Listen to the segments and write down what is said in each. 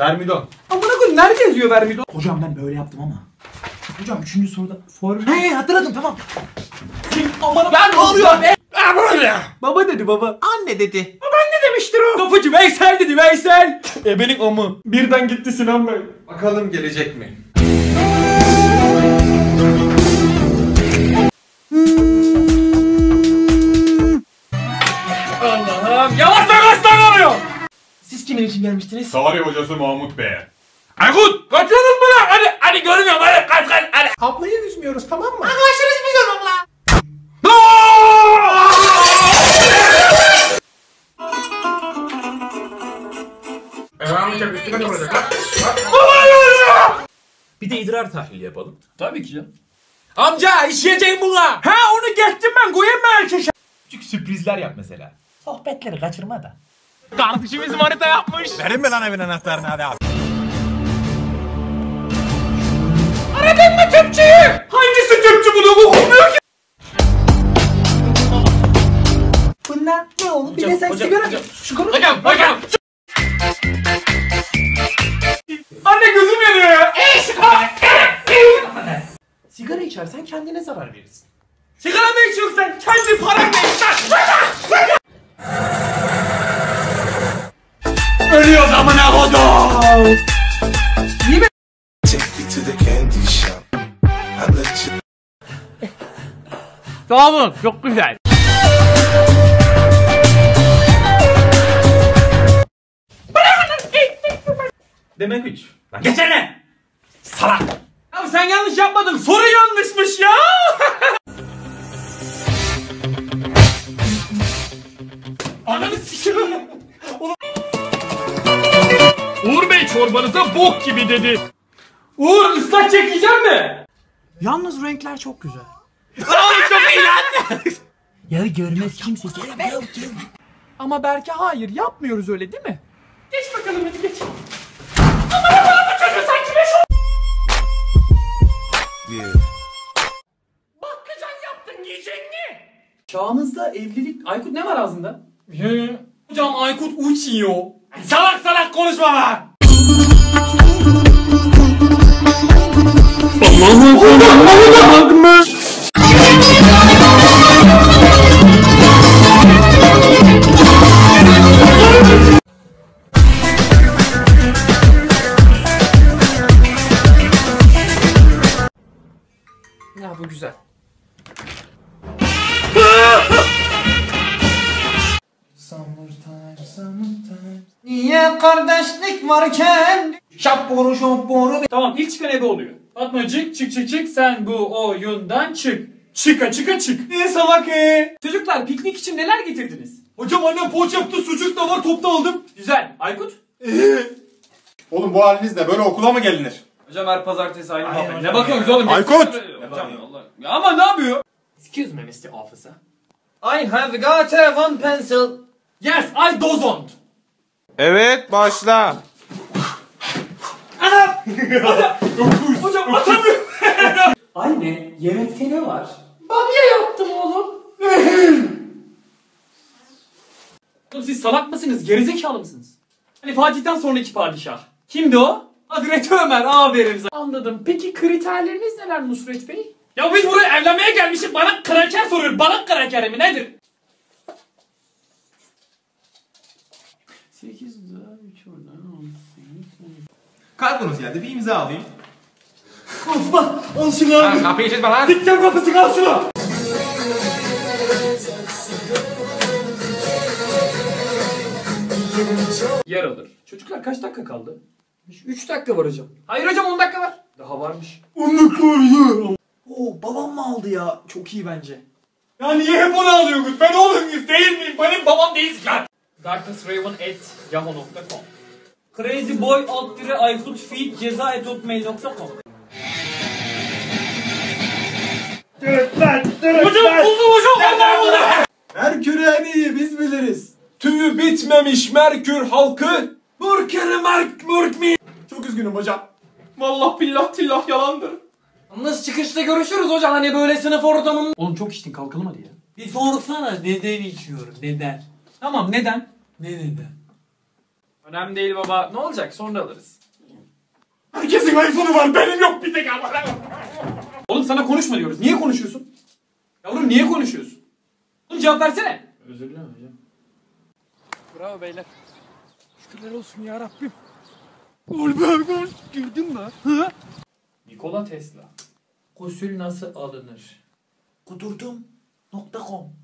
Vermidon. Amına koyayım nerede yazıyor Vermidon? Hocam ben böyle yaptım ama. Hocam üçüncü soruda form... He hatırladım tamam. Aman ben ne oluyor be? Baba dedi baba. Anne dedi. demiştir o? Kapıcı Veysel dedi Veysel. Ebenin amı. Birden gitti Sinan Bey. Bakalım gelecek mi? Allah'ım yavaş yavaş lan oluyor. Siz kimin için gelmiştiniz? Tarih hocası Mahmut Bey. Aykut kaçıyorsunuz mu lan? Hadi hadi görmüyorum hadi kaç kaç hadi. Ablayı üzmüyoruz tamam mı? Bir de idrar tahlili yapalım. Tabii ki canım. Amca işleyeceğim buna. Ha onu geçtim ben koyayım mı erkeşe? Küçük sürprizler yap mesela. Sohbetleri kaçırma da. Kardeşimiz manita yapmış. Verin mi lan evin anahtarını hadi abi. Aradın mı tüpçüyü? Hangisi tüpçü bunu bu olmuyor ki? Bunlar ne olur? Bir de sen sigara... Şu konu... Hocam hocam. Anne gözüm yanıyor ya. Sigara içersen kendine zarar verirsin. Sigara mı içiyorsun sen? Kendi paranla iç lan. Ölüyoruz amına kodum. Take you to the candy shop. I let you. Sağ olun çok güzel. Demek üç. Lan geçene. Salak. Abi sen yanlış yapmadın. Soru yanlışmış ya. Ananı sikiyorum. Uğur Bey çorbanıza bok gibi dedi. Uğur ıslak çekeceğim mi? Yalnız renkler çok güzel. Oğlum çok iyi lan. Ya görmez kimse. Ama Berke hayır yapmıyoruz öyle değil mi? Geç bakalım hadi geç. Yeah. Bakkacan yaptın giyecek mi? Çağımızda evlilik... Aykut ne var ağzında? Hocam Aykut uçuyor. Salak salak konuşma lan. Ya Niye kardeşlik varken? Şapboru şapboru. Tamam ilk çıkan ebe oluyor. Fatmacık çık çık çık sen bu oyundan çık. Çıka çıka çık. Ne salak e? Çocuklar piknik için neler getirdiniz? Hocam annem poğaça yaptı sucuk da var topta aldım. Güzel. Aykut? Oğlum bu halinizle böyle okula mı gelinir? Hocam her pazartesi aynı muhabbet. Ne bakıyorsunuz oğlum? Aykut! Hocam Allah. Ya ama ne yapıyor? Excuse me Mr. Officer. I have got a one pencil. Yes, I don't. Evet başla. Hocam atamıyorum. Anne yemekte ne var? Bamya yaptım oğlum. Oğlum siz salak mısınız? Gerizekalı mısınız? Hani Fatih'ten sonraki padişah. Kimdi o? Hazreti Ömer aferin sana. Anladım. Peki kriterleriniz neler Nusret Bey? Ya biz buraya evlenmeye gelmişiz. Bana kraker soruyor. Bana kraker mi nedir? 8 daha 3 oradan 18. Kargonuz geldi bir imza alayım. Al şunu abi. Kapıyı çizme lan. Dikten kapısı al şunu. Yer alır. Çocuklar kaç dakika kaldı? 3 dakika var hocam. Hayır hocam 10 dakika var. Daha varmış. 10 dakika var ya. Oo babam mı aldı ya? Çok iyi bence. Ya niye hep onu alıyorsunuz? Ben oğlum değil miyim? Benim babam değilsin lan. Darknessraven at yahoo.com Crazyboy alt dire Aykut feed ceza et hotmail.com Hocam buldum hocam Allah Allah. Merkür en iyi biz biliriz. Tüyü bitmemiş Merkür halkı. Murkeri Merk Murk mi? Çok üzgünüm hocam. Vallahi billah tillah yalandır. Yalnız çıkışta görüşürüz hocam hani böyle sınıf ortamında. Oğlum çok içtin kalkalım hadi ya. Bir sorsana neden içiyorum neden? Tamam neden? Ne neden? Önemli değil baba. Ne olacak? Sonra alırız. Herkesin iPhone'u var benim yok bir tek ama. Oğlum sana konuşma diyoruz. Niye konuşuyorsun? Yavrum niye konuşuyorsun? Oğlum cevap versene. Özür dilerim hocam. Bravo beyler. Şükürler olsun ya Rabbim. Gol gol. Girdin mi? Hı? Nikola Tesla. Gusül nasıl alınır? Kudurdum.com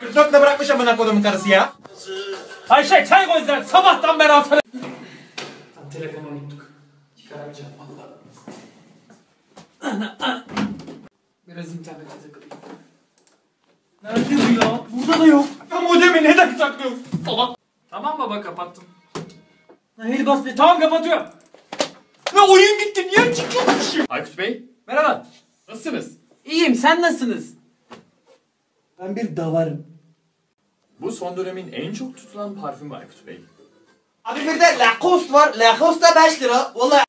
44'le bırakmış amına kodumun karısı ya. Ayşe çay koy sen. Sabahtan beri atın. Telefonu unuttuk. Çıkaramayacağım valla. Biraz internete takılayım. Nerede bu ya? Burada da yok. Ya modemi neden saklıyorsun? Salak. Tamam baba kapattım. Hayır bas be. Tamam kapatıyorum. Ya oyun gitti niye çıkıyorsun? Aykut Bey. Merhaba. Nasılsınız? İyiyim sen nasılsınız? Ben bir davarım. Bu son dönemin en çok tutulan parfümü Aykut Bey. Abi bir de Lacoste var. Lacoste da 5 lira. Vallahi.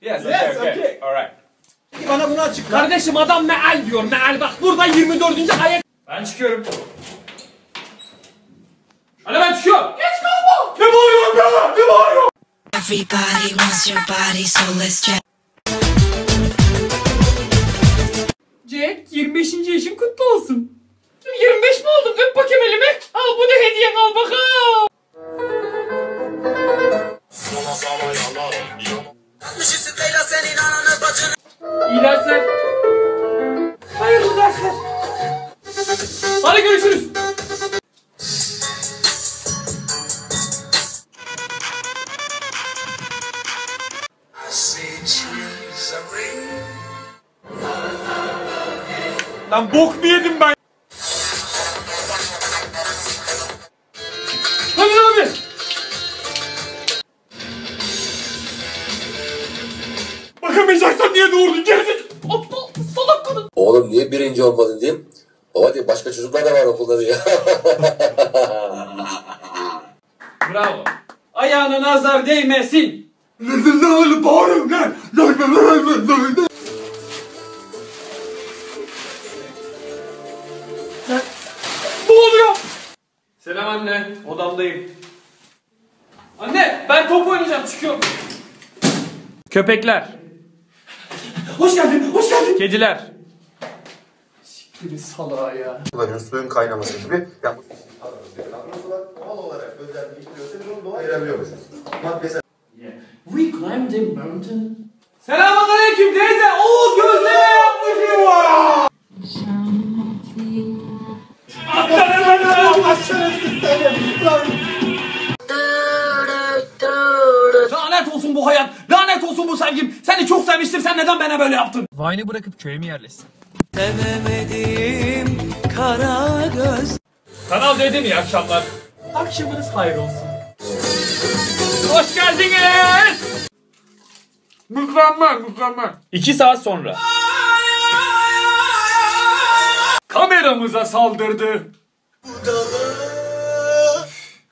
Yes, Yes, okay. Alright. Bana bunu açıkla. Kardeşim adam meal diyor meal bak burada 24. ayet. Ben çıkıyorum. Hadi ben çıkıyorum. Geç kalma. Ne bağırıyorsun be? Ne bağırıyorsun? Everybody wants your body, so let's check. Jack 25. yaşın kutlu olsun. 25 mi oldum? Öp bakayım elimi. Al bu da hediyen al bakalım. Bakamayacaksan niye doğurdun gerizekalı? Aptal salak kadın. Oğlum niye birinci olmadın diyeyim. Baba diye başka çocuklar da var okulda diyor. Bravo. Ayağına nazar değmesin. Ne bağırıyorsun lan? Ne oluyor? Selam anne. Odamdayım. Anne ben top oynayacağım çıkıyorum. Köpekler. Hoş geldin, hoş geldin. Kediler. Siktir salağa ya. Kullanıyoruz suyun kaynaması gibi. Yani doğal olarak özelliği işliyorsa biz onu doğaya ayırabiliyormuşuz. Maddesel We climbed the mountain. Selamünaleyküm teyze. Oo gözleme yapmışım var. Lanet olsun bu hayat. Lanet olsun bu sevgim. Seni çok sevmiştim. Sen neden bana böyle yaptın? Vine'ı bırakıp köye mi yerleşsin? Kanal D'de iyi akşamlar. Akşamınız hayır olsun. Hoş geldiniz. Mükemmel mükemmel. İki saat sonra. Kameramıza saldırdı.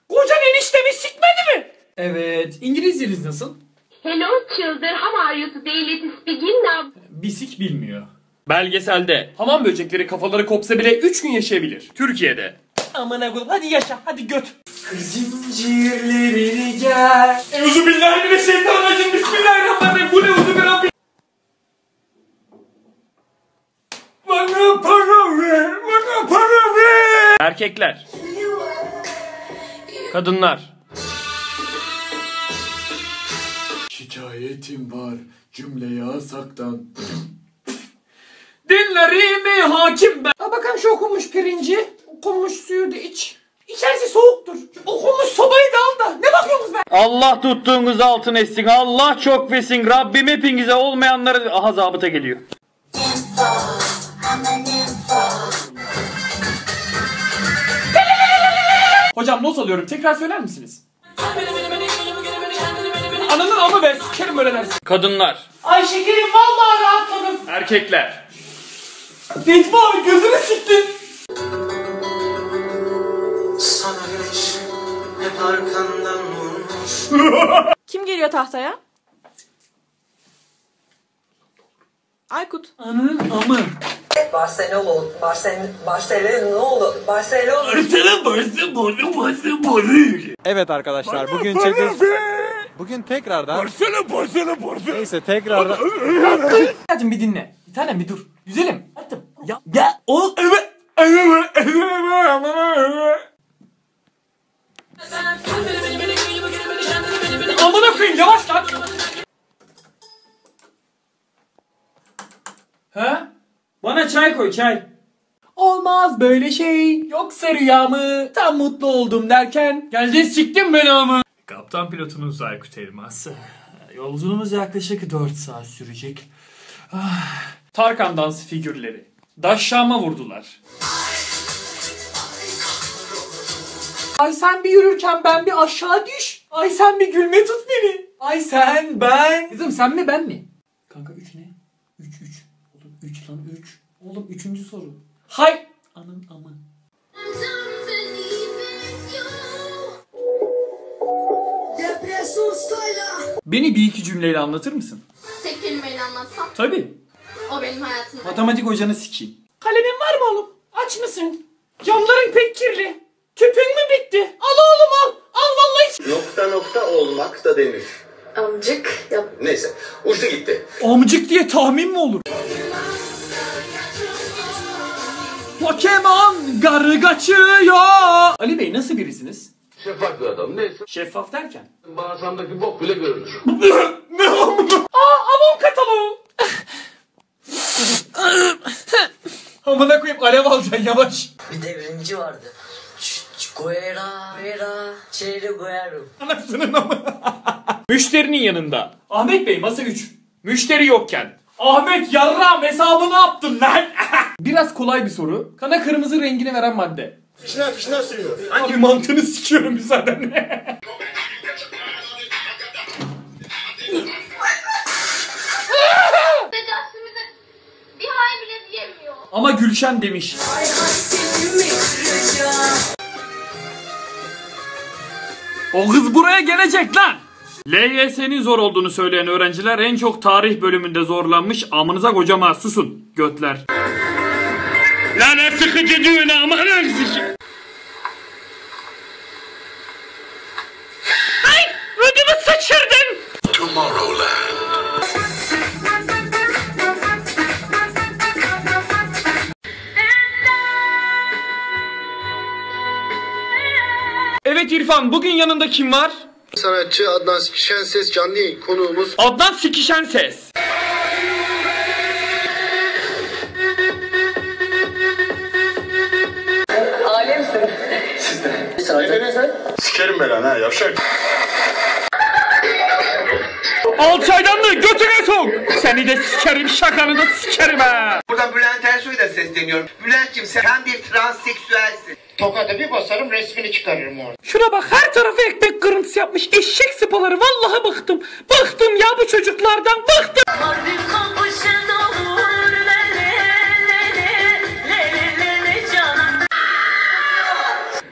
Kocan eniştemi sikmedi mi? Evet. İngilizceniz nasıl? Hello children, how are you today? Let's begin now. Bisik bilmiyor. Belgeselde hamam böcekleri kafaları kopsa bile 3 gün yaşayabilir. Türkiye'de. Amına koyayım hadi yaşa hadi göt. Zincirlerini gel. Euzubillahimineşşeytanirracim. Bismillahirrahmanirrahim. Bu ne uzun bir Rabbi. Bana para ver. Bana para ver. Erkekler. Kadınlar. Şikayetim var cümleyi asaktan. Dinlerimi hakim ben. Ha bakalım şu okunmuş pirinci. Okunmuş suyu da iç. İçerisi soğuktur. Okunmuş sobayı da al da. Ne bakıyorsunuz be? Allah tuttuğunuz altın etsin. Allah çok versin. Rabbim hepinize olmayanları aha zabıta geliyor. Hocam not alıyorum. Tekrar söyler misiniz? Ananın amı be. Sikerim böyle dersin. Kadınlar. Ay şekerim vallahi rahatladım. Erkekler. Necmi abi gözünü siktin. Kim geliyor tahtaya? Aykut. Ananın amı. Barcelona, Barcelona, Barcelona, Barcelona. Evet arkadaşlar bugün çekiliş... Bugün tekrardan... Neyse tekrardan... Hadi bir dinle. Bir tanem bir dur. Güzelim. Hadi. Ya ya o evet. Amına koyayım yavaş lan. Ha? Bana çay koy çay. Olmaz böyle şey. Yoksa rüya mı? Tam mutlu oldum derken. Geldin siktin beni ama. Kaptan pilotunuz Aykut Elmas. Yolculuğumuz yaklaşık 4 saat sürecek. Ah. Tarkan dans figürleri. Daşşama vurdular. Ay sen bir yürürken ben bir aşağı düş. Ay sen bir gülme tut beni. Ay sen ben. Kızım sen mi ben mi? Kanka 3 ne? 3 3. Oğlum 3 lan 3. Oğlum 3. soru. Hay. Anın amı. Beni bir iki cümleyle anlatır mısın? Tek kelimeyle anlatsam Tabii. o benim hayatımda. Matematik hocanı sikeyim. Kalemin var mı oğlum? Aç mısın? Camların pek kirli. Tüpün mü bitti? Al oğlum al. Al vallahi. Nokta nokta olmak da denir. Amcık yap. Neyse uçtu gitti. Amcık diye tahmin mi olur? Pokemon garı kaçıyor. Ali Bey nasıl birisiniz? Şeffaf bir adam. Neyse. Şeffaf derken? Bağırsamdaki bok bile görünür. ne amına? Aa Avon kataloğu. Amına koyayım alev alacaksın yavaş. Bir devrimci vardı. Guerra, Guerra, Che Guerra. Anasının amı. Müşterinin yanında. Ahmet Bey masa 3. Müşteri yokken. Ahmet yarram hesabını yaptın lan. Biraz kolay bir soru. Kana kırmızı rengini veren madde. Fişner fişner sürüyor. Hangi mantığını sikiyorum bile diyemiyor. Ama Gülşen demiş. O kız buraya gelecek lan. LYS'nin zor olduğunu söyleyen öğrenciler en çok tarih bölümünde zorlanmış. Amınıza kocama susun götler. Lan ne sıkıcı düğün aman Ay Evet İrfan bugün yanında kim var? Sanatçı Adnan Şenses canlı yayın konuğumuz. Adnan Sikişen Ses. Sikerim belanı ha yavşak. Alçaydan da götüne sok. Seni de sikerim şakanı da sikerim ha. Buradan Bülent Ersoy'a da sesleniyorum. Bülent'ciğim sen bir transseksüelsin. Tokat'a bir basarım resmini çıkarırım orada. Şuna bak her tarafı ekmek kırıntısı yapmış eşek sıpaları vallahi bıktım. Bıktım ya bu çocuklardan bıktım.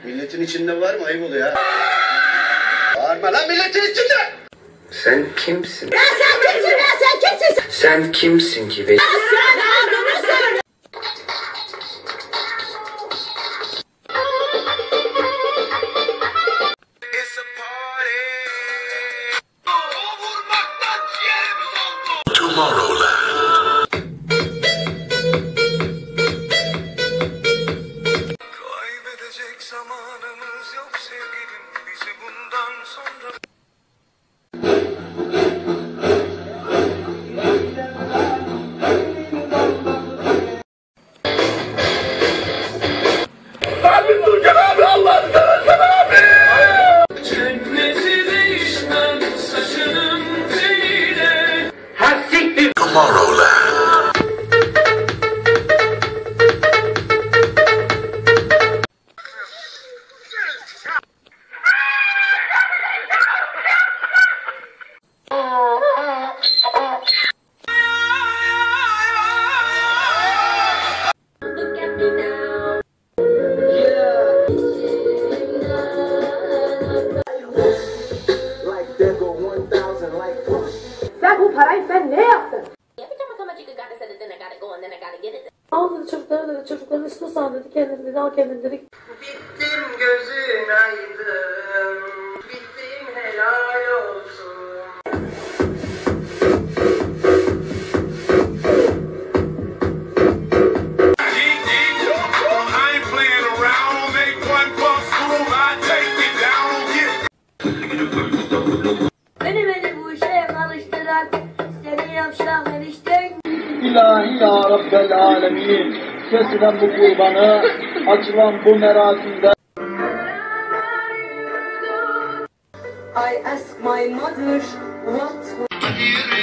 Milletin içinde var mı? Ayıp oluyor ha. Bağırma lan milletin içinde. Sen kimsin? Ya sen kimsin ya sen kimsin? Sen kimsin ki? Be? Sen adını Dedik. Bittim gözün aydın. Bittim helal olsun. Beni beni bu işe alıştıran seni yavşak enişten. İlahi ya Rabbel Alemin. Kesilen bu kurbanı, açılan bu merasimde I ask my mother what